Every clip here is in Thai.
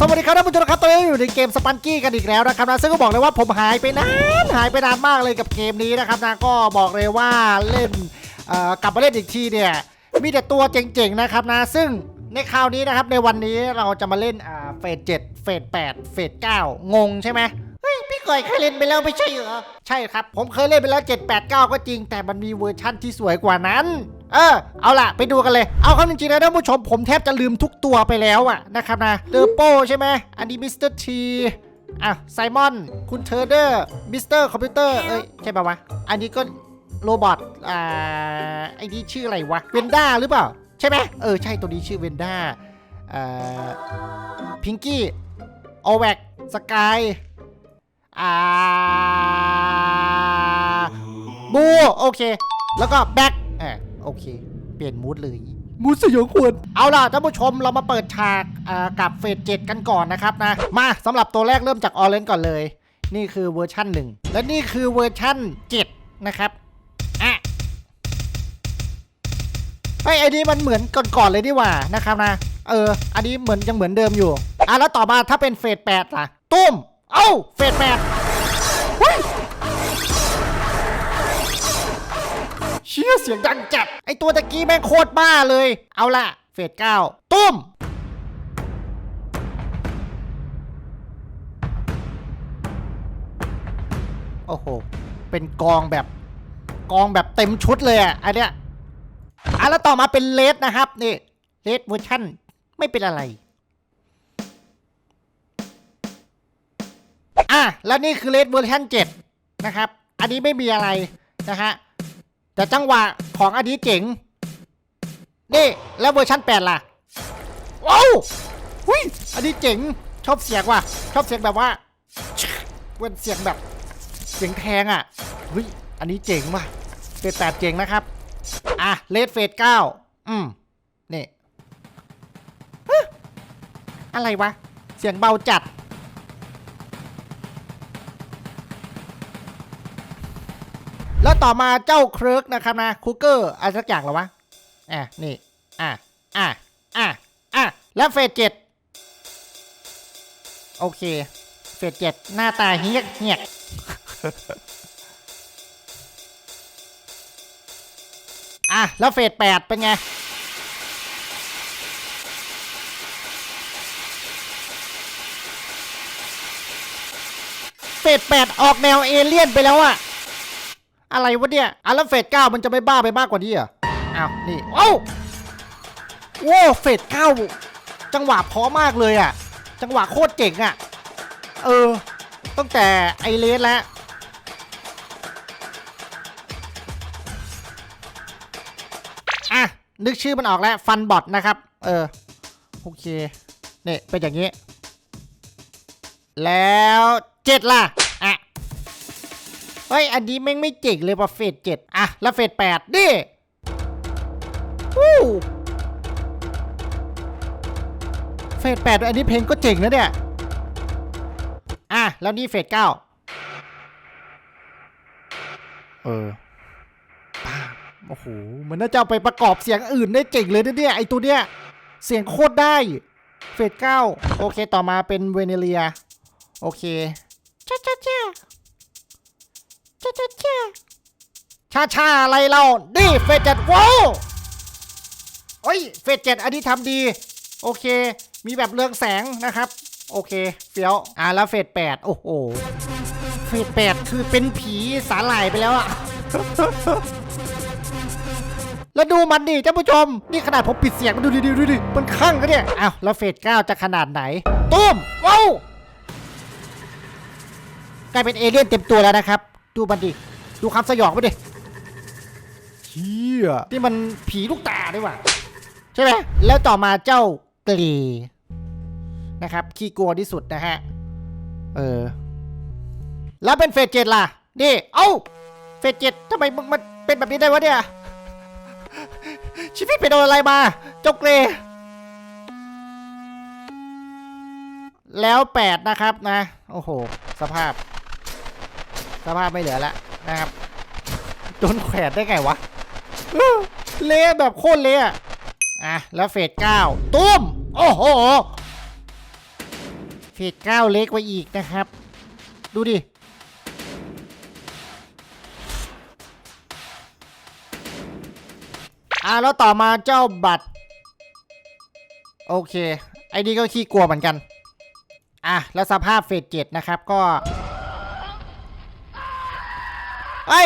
สวัสดีครับท่านผู้ชมครับตอนนี้อยู่ในเกมสปันกี้กันอีกแล้วนะครับนะซึ่งก็บอกเลยว่าผมหายไปนานหายไปนานมากเลยกับเกมนี้นะครับนะก็บอกเลยว่าเล่นเอ่อกลับมาเล่นอีกทีเนี่ยมีแต่ตัวเจ๋งๆนะครับนะซึ่งในคราวนี้นะครับในวันนี้เราจะมาเล่นเฟสเจ็ดเฟสแปดเฟสเก้างงใช่ไหมเฮ้ยพี่ก่อยเคยเล่นไปแล้วไม่ใช่เหรอใช่ครับผมเคยเล่นไปแล้ว 7 8 9 ก็จริง แต่มันมีเวอร์ชั่นที่สวยกว่านั้น เออเอาล่ะ ไปดูกันเลย เอาเข้าจริงๆนะท่านผู้ชมผมแทบจะลืมทุกตัวไปแล้วอะนะครับนะเดอโปใช่ไหมอันนี้มิสเตอร์ทีอะไซมอน คุณเทอร์เดอร์มิสเตอร์คอมพิวเตอร์เอ้ยใช่ป่าวะ อันนี้ก็โรบอทอ่าไอ้นี่ชื่ออะไรวะเวนด้าหรือเปล่า ใช่ไหมเออ ใช่ตัวนี้ชื่อเวนด้าอ่าพิงกี้โอแวกสกายอ่าบูโอเค แล้วก็แบ็คอ่า โอเค เปลี่ยนมูดเลย มูดสยองขวัญเอาล่ะท่านผู้ชมเรามาเปิดฉากอ่ากับเฟสเจ็ดกันก่อนนะครับนะ มาสำหรับตัวแรกเริ่มจากออเรนก่อนเลย นี่คือเวอร์ชั่นหนึ่งและนี่คือเวอร์ชั่น7 นะครับอะเฮ้ยไอ้นี่มันเหมือนก่อนๆเลยดีหว่านะครับนะ เออ อันนี้เหมือนยังเหมือนเดิมอยู่อะแล้วต่อมาถ้าเป็นเฟสแปดล่ะ ตุ้ม เอ้า เฟสแปดเฮ้ย เชี่ยเสียงดังจัด ไอตัวตะกี้แม่งโคตรบ้าเลย เอาล่ะ เฟสเก้าตุ้ม โอ้โห เป็นกองแบบ กองแบบเต็มชุดเลยอะอันเนี้ยอะแล้วต่อมาเป็นเลดนะครับ นี่เลดเวอร์ชั่นไม่เป็นอะไรอะแล้วนี่คือเลดเวอร์ชัน7นะครับ อันนี้ไม่มีอะไรนะฮะ แต่จังหวะของอันนี้เจ๋ง นี่ แล้วเวอร์ชัน8ล่ะ ว้าวหุยอันนี้เจ๋ง ชอบเสียงว่ะ ชอบเสียงแบบว่าเว้นเสียงแบบเสียงแทงอะเฮ้ยอันนี้เจ๋งว่ะเฟสแปดเจ๋งนะครับ อะเลดเฟสเก้าอืมนี่อะไรวะ เสียงเบาจัด แล้วต่อมาเจ้าเคริร์กนะครับนะคูเกอร์อะไรสักอย่างหรอวะอะนี่อะอะอะอะแล้วเฟสเจ็ดโอเค เฟสเจ็ดหน้าตาเฮี้ยกเฮี้ยกอะแล้วเฟสแปดเป็นไงเฟสแปดออกแนวเอเลี่ยนไปแล้วอะ อะไรวะเนี่ยอะแล้วเฟสเก้ามันจะไม่บ้าไปมากกว่านี้เหรออ้าวนี่โอ้าวโว้เฟสเก้าจังหวะเพอมากเลยอะจังหวะโคตรเจ๋งอะเออ ตั้งแต่ไอเลสแล้วอะ นึกชื่อมันออกแล้วฟันบอทนะครับ เออ โอเค เนี่ยเป็นอย่างนี้ แล้วเจ็ดล่ะอะ เฮ้ย อันนี้แม่งไม่เจ๋งเลยว่ะเฟสเจ็ดอะ แล้วเฟสแปดดิวู้เฟสแปดอันนี้เพลงก็เจ๋งนะเนี่ย อะ แล้วนี่เฟสเก้าเออป้าโอ้โห มันน่าจะเอาไปประกอบเสียงอื่นได้เจ๋งเลยนะเนี่ยไอตัวเนี้ย เสียงโคตรได้ เฟสเก้าโอเค ต่อมาเป็นเวเนเลีย โอเค จ้าจ้าจ้า ชาชาชาชาชาอะไรเรานี่เฟสเจ็ดว้าวโอ้ยเฟสเจ็ดอันนี้ทำดี โอเค มีแบบเรืองแสงนะครับ โอเคเฟี้ยวอ่าแล้วเฟสแปดโอ้โหเฟสแปดคือเป็นผีสาหร่ายไปแล้วอะแล้วดูมันดิท่านผู้ชม นี่ขนาดผมปิดเสียงมันดูดิดูดิดิมันข้างกันเนี่ยอ้าวแล้วเฟสเก้าจะขนาดไหนตุ้มว้าวกลายเป็นเอเลี่ยนเต็มตัวแล้วนะครับ ดูมันดิ ดูความสยองมันดิเฮียนี่มันผีลูกตาด้วยว่ะใช่ไหม แล้วต่อมาเจ้ากรีนะครับ ขี้กลัวที่สุดนะฮะ เออ แล้วเป็นเฟสเจ็ดล่ะ นี่ เอ้า เฟสเจ็ดทำไมมึงมันเป็นแบบนี้ได้วะเนี่ย ชีวิตไปโดนอะไรมา เจ้าเกรแล้วแปดนะครับนะ โอ้โห สภาพ สภาพไม่เหลือแล้วนะครับโดนแขวนได้ไงวะเละแบบโคตรเละอะอะแล้วเฟสเก้าตุ้มโอ้โหเฟสเก้าเล็กไว้อีกนะครับ ดูดิอ่าแล้วต่อมาเจ้าบัตร โอเค ไอ้นี่ก็ขี้กลัวเหมือนกัน อะ แล้วสภาพเฟสเจ็ดนะครับก็ เอ้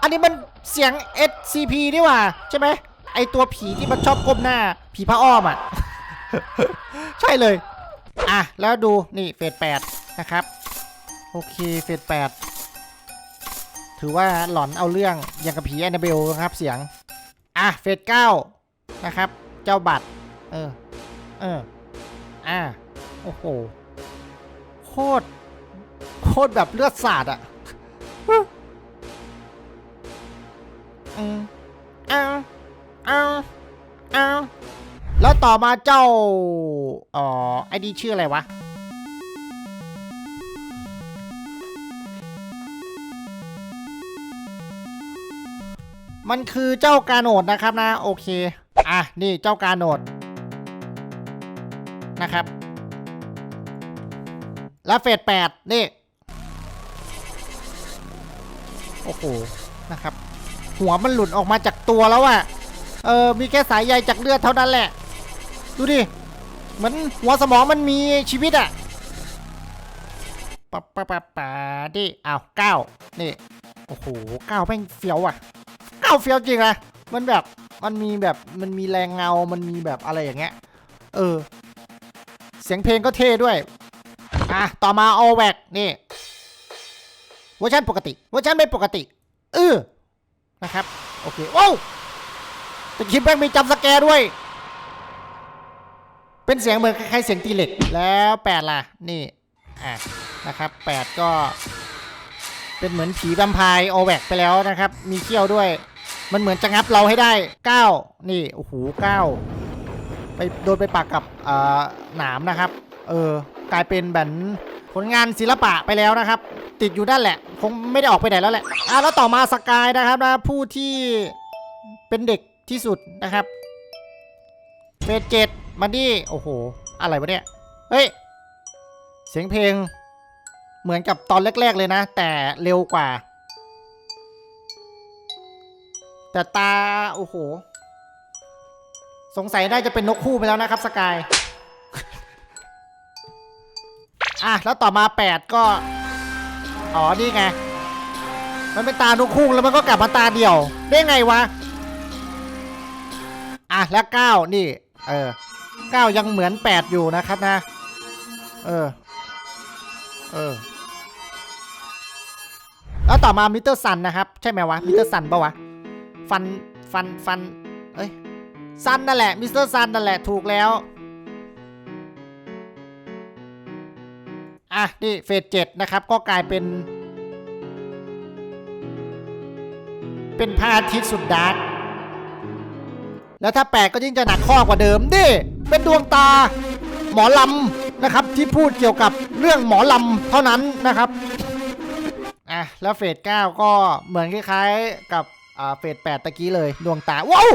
อันนี้มันเสียง SCP นี่หว่า ใช่ไหมไอตัวผีที่มันชอบก้มหน้า ผีพระอ้อมอะ ใช่เลย อะ แล้วดูนี่เฟสแปดนะครับ โอเคเฟสแปดถือว่าหลอนเอาเรื่องอย่างกับผีแอนนาเบลนะครับเสียง อะเฟสเก้านะครับ เจ้าบัตร เออ เออ อะโอ้โห โคตร โคตรแบบเลือดสาดอะ เอาเอาเอาแล้วต่อมาเจ้าอ๋อไอ้นี่ชื่ออะไรวะมันคือเจ้ากาโนดนะครับนะโอเค อะ นี่เจ้ากาโนดนะครับ แล้วเฟสแปดนี่ โอ้โห นะครับ หัวมันหลุดออกมาจากตัวแล้วอะเออมีแค่สายใยจากเลือดเท่านั้นแหละ ดูดิเหมือนหัวสมองมันมีชีวิตอะปะปะปะปะดิอ้าวเก้านี่โอ้โหเก้าแม่งเฟี้ยวอะเก้าเฟี้ยวจริงอะมันแบบมันมีแบบมันมีแรงเงา มันมีแบบอะไรอย่างเงี้ย เออ เสียงเพลงก็เท่ด้วยอะต่อมา all w a c นี่เวอร์ชันปกติเวอร์ชันไม่ปกติเออ นะครับ โอเคโอ้แต่คลิปแม่งมีจำสแกร์ด้วย เป็นเสียงเหมือนคล้ายๆเสียงตีเหล็กแล้วแปดล่ะ นี่ อะนะครับแปดก็ เป็นเหมือนผีแวมพร์โอแวกไปแล้วนะครับ มีเขี้ยวด้วย มันเหมือนจะงับเราให้ได้เก้านี่โอ้โหเก้าไปโดนไปปากกับอ่าหนามนะครับ เออกลายเป็นแบบ ผลงานศิลปะไปแล้วนะครับ ติดอยู่นั่นแหละ คงไม่ได้ออกไปไหนแล้วแหละอะแล้วต่อมาสกายนะครับนะผู้ที่เป็นเด็กที่สุดนะครับเฟสเจ็ดมันนี่โอ้โห อะไรวะเนี่ย เฮ้ย เสียงเพลง เหมือนกับตอนแรก ๆ เลยนะ แต่เร็วกว่า แต่ตา โอ้โห สงสัยน่าจะเป็นนกคู่ไปแล้วนะครับ สกาย อะแล้วต่อมา 8 ก็ อ๋อ นี่ไง มันเป็นตานกคู่แล้วมันก็กลับมาตาเดียว ได้ไงวะ อะแล้ว9นี่ เออ9ยังเหมือน 8 อยู่นะครับนะ เออ เออ แล้วต่อมามิเตอร์ซันนะครับ ใช่ไหมวะ มิเตอร์ซันปะวะ ฟัน ฟัน ฟัน เอ้ยซันนั่นแหละ มิสเตอร์ซันนั่นแหละ ถูกแล้ว อะนี่เฟสเจ็ดนะครับ ก็กลายเป็น เป็นพระอาทิตย์สุดดาร์กแล้วถ้าแปดก็ยิ่งจะหนักข้อกว่าเดิมดิเป็นดวงตาหมอลำนะครับ ที่พูดเกี่ยวกับเรื่องหมอลำเท่านั้นนะครับอะแล้วเฟสเก้าก็เหมือนคล้ายๆกับอ่าเฟสแปดตะกี้เลยดวงตาว้าว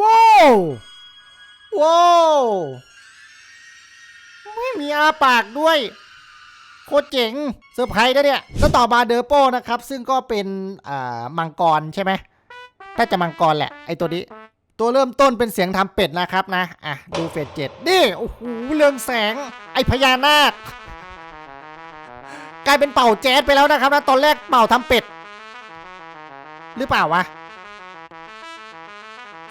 ว้าวว้าว มีอาปากด้วย โคตรเจ๋งเซอร์ไพรส์นะเนี่ยแล้วต่อมาเดอร์โป้นะครับ ซึ่งก็เป็นอ่ามังกรใช่ไหมถ้าจะมังกรแหละไอตัวนี้ ตัวเริ่มต้นเป็นเสียงทำเป็ดนะครับนะอะดูเฟสเจ็ดนี่โอ้โหเรืองแสงไอพญานาคกลายเป็นเป่าแจ๊สไปแล้วนะครับนะตอนแรกเป่าทำเป็ด หรือเปล่าวะ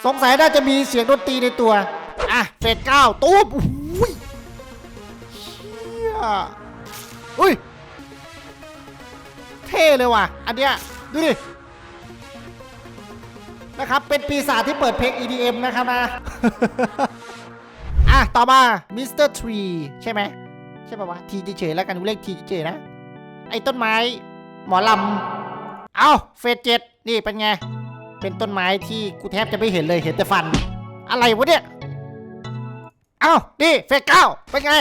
สงสัยน่าจะมีเสียงดนตรีในตัว อะเฟสเก้าตู้มโอ้โหยเชี่ย อุ้ย เท่เลยว่ะ อันเนี้ย ดูดิ นะครับ เป็นปีศาจที่เปิดเพลง EDM นะครับนะ อะ ต่อมา มิสเตอร์ทรีใช่ไหม ใช่ป่าวะ ทีเฉยๆแล้วกันกูเรียกทีเฉยๆนะ ไอ้ต้นไม้ หมอลำ เอาเฟสเจ็ดนี่เป็นไง เป็นต้นไม้ที่กูแทบจะไม่เห็นเลย เห็นแต่ฟัน อะไรวะเนี่ย เอานี่ เฟสเก้าเป็นไง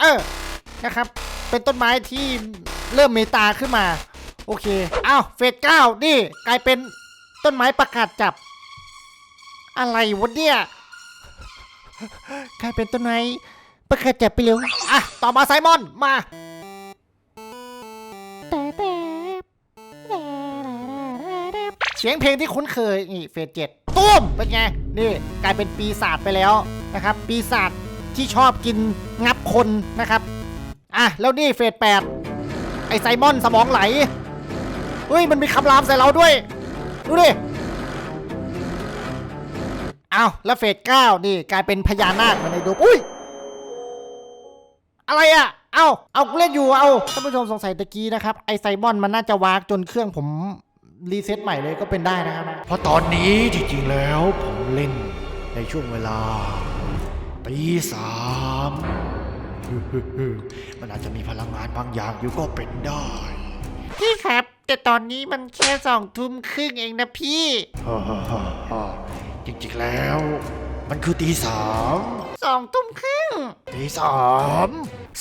เออนะครับ เป็นต้นไม้ที่เริ่มเมตตาขึ้นมา โอเคเอ้าเฟสเก้านี่กลายเป็นต้นไม้ประกาศจับ อะไรวะเนี่ยกลายเป็นต้นไม้ประกาศจับไปเร็วอะต่อมาไซมอนมาเสียงเพลงที่คุ้นเคยนี่เฟสเจ็ดตุ้มเป็นไงนี่กลายเป็นปีศาจไปแล้วนะครับ ปีศาจ ที่ชอบกินงับคนนะครับอะแล้วนี่เฟสแปดไอไซมอนสมองไหลเฮ้ยมันมีคำรามใส่เราด้วย ดูดิเอาแล้วเฟสเก้านี่กลายเป็นพญานาคมือนในดูอุ้ยอะไรอะเอาเอาเล่นอยู่เอาท่านผู้ชมสงสัยตะกี้นะครับไอไซมอนมันน่าจะวากจนเครื่องผมรีเซ็ตใหม่เลยก็เป็นได้นะครับ เพราะตอนนี้จริงๆแล้วผมเล่นในช่วงเวลา ตีสามมันอาจจะมีพลังงานบางอย่างอยู่ก็เป็นได้ พี่ครับ แต่ตอนนี้มันแค่สองทุ่มครึ่งเองนะพี่ฮ่าฮ่าฮ่าฮ่าจริงๆแล้ว มันคือตีสามสองทุ่มครึ่งตีสาม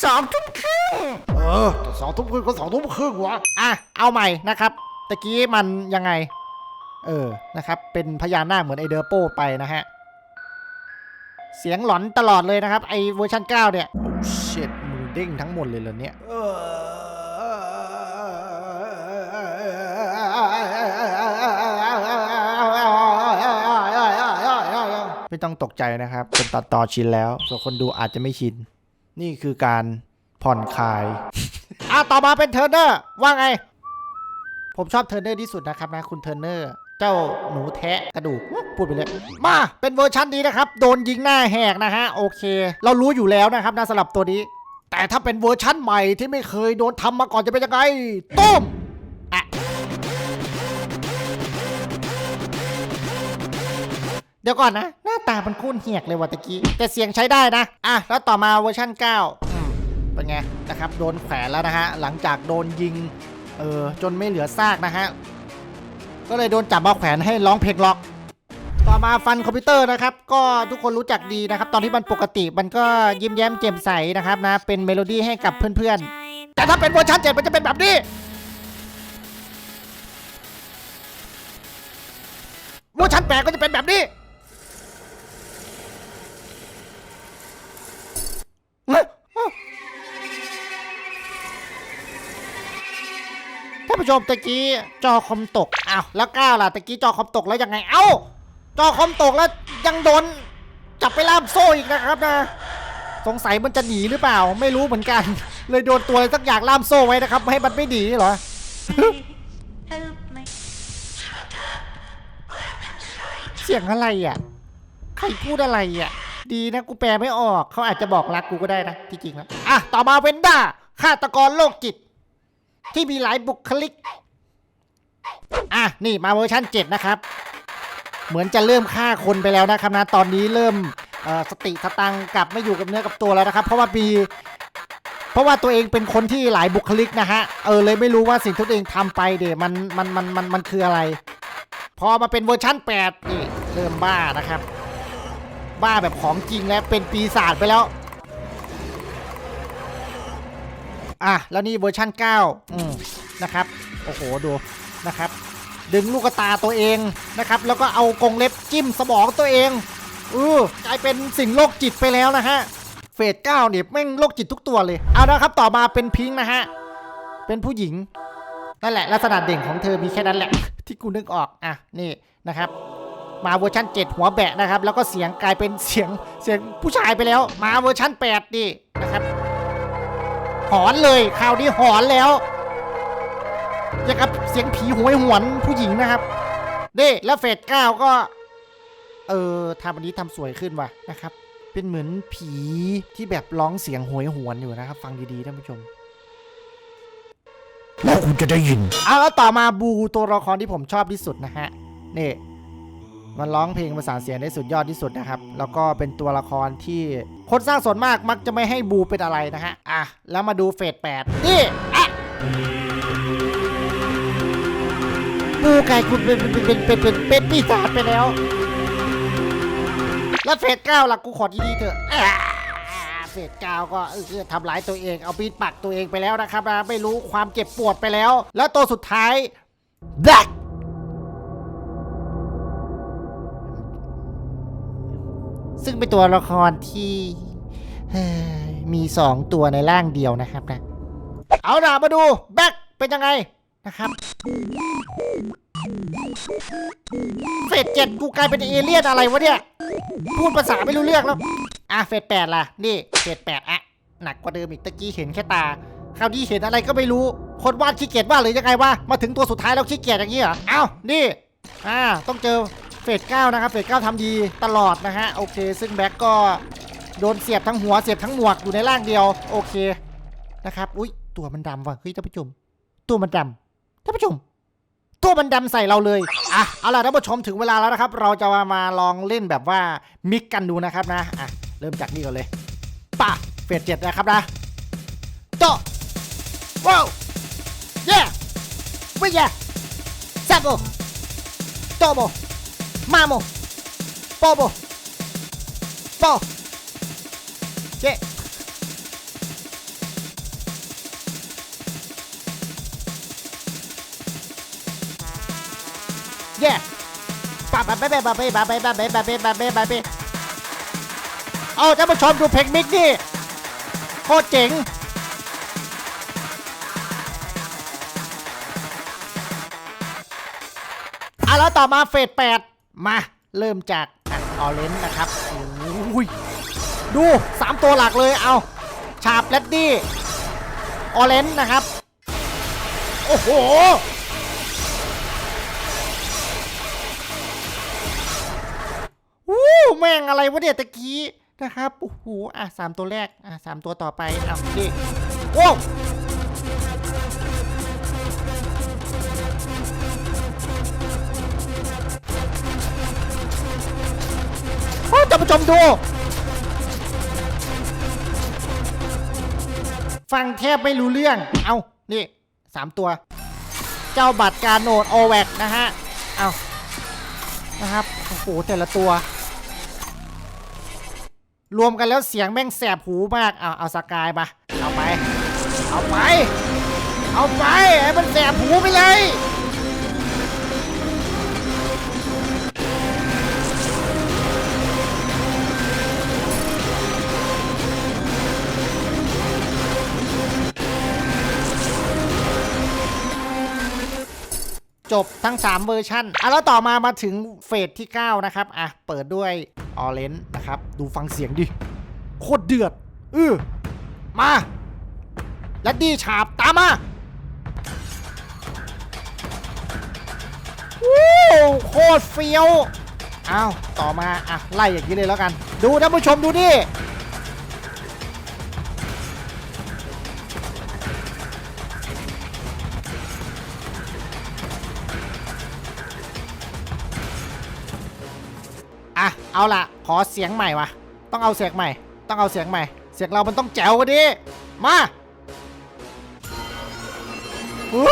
สองทุ่มครึ่งเออแต่สองทุ่มครึ่งก็สองทุ่มครึ่งวะอะเอาใหม่นะครับตะกี้มันยังไง เออนะครับ เป็นพญานาคเหมือนไอเดอร์โป้ไปนะฮะ เสียงหลอนตลอดเลยนะครับ ไอเวอร์ชัน9 เนี่ยเช็ดมือเด้งทั้งหมดเลยเหรอเนี่ยไม่ต้องตกใจนะครับเป็นตัดต่อชินแล้ว ส่วนคนดูอาจจะไม่ชิน นี่คือการผ่อนคลายอะต่อมาเป็นเทอร์เนอร์ว่าไง ผมชอบเทอร์เนอร์ที่สุดนะครับนะคุณเทอร์เนอร์ เจ้าหนูแทะกระดูกพูดไปเลยมาเป็นเวอร์ชันนี้นะครับ โดนยิงหน้าแหกนะฮะโอเค เรารู้อยู่แล้วนะครับนะสำหรับตัวนี้ แต่ถ้าเป็นเวอร์ชั่นใหม่ที่ไม่เคยโดนทำมาก่อนจะเป็นยังไงต้มอะเดี๋ยวก่อนนะ หน้าตามันคุ้นเหียกเลยว่ะตะกี้ แต่เสียงใช้ได้นะอะแล้วต่อมาเวอร์ชัน9 เป็นไงนะครับ โดนแขวนแล้วนะฮะ หลังจากโดนยิงเออจนไม่เหลือซากนะฮะ ก็เลยโดนจับมาแขวนให้ร้องเพลงล็อก ต่อมาฟันคอมพิวเตอร์นะครับ ก็ทุกคนรู้จักดีนะครับ ตอนที่มันปกติมันก็ยิ้มแย้มแจ่มใสนะครับนะ เป็นเมโลดี้ให้กับเพื่อนๆ แต่ถ้าเป็นเวอร์ชัน7มันจะเป็นแบบนี้ เวอร์ชัน8ก็จะเป็นแบบนี้านผู้ชมตะกี้จอคอมตกอ้าวแล้วก้าล่ะตะกี้จอคอมตกแล้วยังไงเอ้า จอคอมตกแล้วยังโดนจับไปล่ามโซ่อีกนะครับนะ สงสัยมันจะหนีหรือเปล่า ไม่รู้เหมือนกัน เลยโดนตัวอะไรสักอย่างล่ามโซ่ไว้นะครับไม่ให้มันไม่หนีเหรอเสียงอะไรอะใครพูดอะไรอะดีนะกูแปลไม่ออกเขาอาจจะบอกรักกูก็ได้นะที่จริงแล้วอะต่อมาเวนด้าฆาตกรโรคจิต ที่มีหลายบุคลิก อะ นี่มาเวอร์ชัน7 นะครับ เหมือนจะเริ่มฆ่าคนไปแล้วนะครับนะ ตอนนี้เริ่มสติสตังกลับไม่อยู่กับเนื้อกับตัวแล้วนะครับ เพราะว่ามีเพราะว่าตัวเองเป็นคนที่หลายบุคลิกนะฮะ เออเลยไม่รู้ว่าสิ่งที่ตัวเองทำไปเดี๋ยมันมันมันมันมันคืออะไร พอมาเป็นเวอร์ชั่น8นี่เริ่มบ้านะครับ บ้าแบบของจริงแล้วเป็นปีศาจไปแล้ว อะแล้วนี่เวอร์ชั่น 9 อืมนะครับ โอ้โหดูนะครับ ดึงลูกตาตัวเองนะครับ แล้วก็เอากรงเล็บจิ้มสมองตัวเองเออกลายเป็นสิ่งโรคจิตไปแล้วนะฮะเฟสเก้าเนี่ยแม่งโรคจิตทุกตัวเลย เอานะครับต่อมาเป็นพิงนะฮะ เป็นผู้หญิงนั่นแหละลักษณะเด่นของเธอมีแค่นั้นแหละ ที่กูนึกออกอะนี่นะครับมาเวอร์ชัน7 หัวแบะนะครับ แล้วก็เสียงกลายเป็นเสียงเสียงผู้ชายไปแล้ว มาเวอร์ชัน8นี่นะครับ หอนเลยคราวนี้หอนแล้วอย่างกับเสียงผีหวยหวนผู้หญิงนะครับเด้แล้วเฟสเก้าก็ เออทำอันนี้ทำสวยขึ้นว่ะนะครับ เป็นเหมือนผีที่แบบร้องเสียงหวยหวนอยู่นะครับ ฟังดีๆท่านผู้ชมแล้วคุณจะได้ยินเอาแล้วต่อมาบูตัวละครที่ผมชอบที่สุดนะฮะนี่มันร้องเพลงประสานเสียงได้สุดยอดที่สุดนะครับ แล้วก็เป็นตัวละครที่ คนสร้างส่วนมากมักจะไม่ให้บูเป็นอะไรนะฮะ อะ แล้วมาดูเฟสแปดนี่อะบูกลายคุณเป็นเป็นเป็นเป็นเป็นปีศาจไปแล้ว แล้วเฟสเก้าล่ะกูขอที่นี่เถอะเฟสเก้าก็เออทำร้ายตัวเอง เอาปีดปักตัวเองไปแล้วนะครับนะไม่รู้ความเจ็บปวดไปแล้ว แล้วตัวสุดท้ายดัก ซึ่งเป็นตัวละครที่มีสองตัวในร่างเดียวนะครับนะ เอาล่ะมาดูแบ็คเป็นยังไงนะครับเฟสเจ็ดกูกลายเป็นเอเลี่ยนอะไรวะเนี่ย พูดภาษาไม่รู้เรื่องแล้ว อะเฟสแปดล่ะ นี่เฟสแปดอะหนักกว่าเดิมอีกตะกี้เห็นแค่ตา คราวนี้เห็นอะไรก็ไม่รู้ คนวาดขี้เกียจวาดหรือยังไงวะ มาถึงตัวสุดท้ายแล้วขี้เกียจอย่างนี้เหรอ เอ้า นี่ อ่า ต้องเจอ สเก้านะครับเฟสเก้าทำดีตลอดนะฮะโอเค ซึ่งแบ็คก็โดนเสียบทั้งหัวเสียบทั้งหมวกอยู่ในร่างเดียวโอเคนะครับอุ้ยตัวมันดำว่ะเฮ้ยท่านผู้ชมตัวมันดำท่านผู้ชมตัวมันดำใส่เราเลยอะเอาล่ะท่านผู้ชมถึงเวลาแล้วนะครับ เราจะมามาลองเล่นแบบว่ามิกกันดูนะครับนะอะเริ่มจากนี่ก่อนเลยปะเฟสเจ็ดนะครับนะโตว้าวเย่วิ่งเย่แซบโบโตโบ มาโมโปโบโปเย่เย่ปะปะเป๊ะเป๊ะปะเป๊ะปะเป๊ะปะเป๊ะปะเป๊ะปะเป๊ะปะเป๊ะเอาท่านผู้ชมดูเพลงมิกนี่โคตรเจ๋งอะแล้วต่อมาเฟสแปด มาเริ่มจากอออเรนจ์นะครับอ้ยดูสามตัวหลักเลยเอาชาบเลดดี้ออเรนจ์นะครับ โอ้โหวู้แม่งอะไรวะเนี่ยตะกี้นะครับโอ้โหอะสามตัวแรกอะสามตัวต่อไปอะดิโอ้ ท่านผู้ชมดู ฟังแทบไม่รู้เรื่อง เอานี่สามตัว เจ้าบัตรการโนดโอแวกนะฮะ เอานะครับ โอ้โห แต่ละตัว รวมกันแล้วเสียงแม่งแสบหูมาก เอาเอาสกายมา เอาไป เอาไป เอาไป ให้มันแสบหูไปเลย จบทั้ง 3 เวอร์ชันอะแล้วต่อมามาถึงเฟสที่ 9 นะครับ อะ เปิดด้วยออเรนนะครับ ดูฟังเสียงดิ โคตรเดือด อือมาและดีฉาบ ตามมาวู้โคตรเฟี้ยว อ้าว ต่อมา อะ ไล่อย่างนี้เลยแล้วกัน ดูท่านผู้ชมดูดิ เอาละขอเสียงใหม่วะต้องเอาเสียงใหม่ ต้องเอาเสียงใหม่ เสียงเรามันต้องแจ๋วกว่านี้มาอู้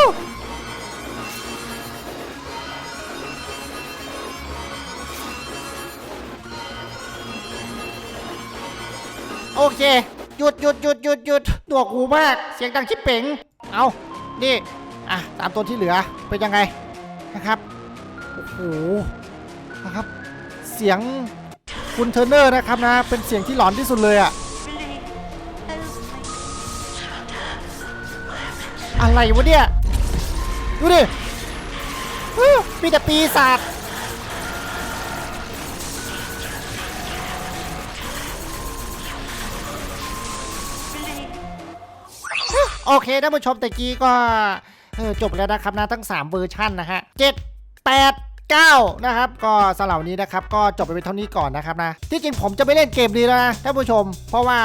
โอเค หยุดหยุดหยุดหยุดหยุดหนวกหูมาก เสียงดังชิบเป๋ง เอา นี่ อะ ตามตัวที่เหลือ เป็นยังไงนะครับ โอ้โห นะครับ เสียง คุณเทอร์เนอร์นะครับนะ เป็นเสียงที่หลอนที่สุดเลยอะอะไรวะเนี่ย ดูดิมีแต่ปีศาจโอเคท่านผู้ชมแต่กี้ก็จบแล้วนะครับนะ ทั้ง 3 เวอร์ชันนะฮะ 7 8 9 นะครับก็สำหรับวันนี้นะครับก็จบไปเป็นเท่านี้ก่อนนะครับนะที่จริงผมจะไม่เล่นเกมนี้แล้วนะท่านผู้ชม เพราะว่า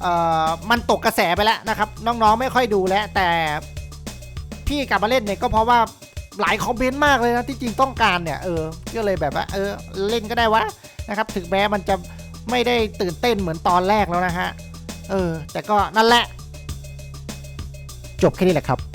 เอ่อมันตกกระแสไปแล้วนะครับ น้องๆไม่ค่อยดูแล้ว แต่พี่กลับมาเล่นเนี่ยก็เพราะว่าหลายคอมเมนต์มากเลยนะที่จริงต้องการเนี่ยเออก็เลยแบบว่าเออเล่นก็ได้วะนะครับถึงแม้มันจะไม่ได้ตื่นเต้นเหมือนตอนแรกแล้วนะฮะเออแต่ก็นั่นแหละ จบแค่นี้แหละครับ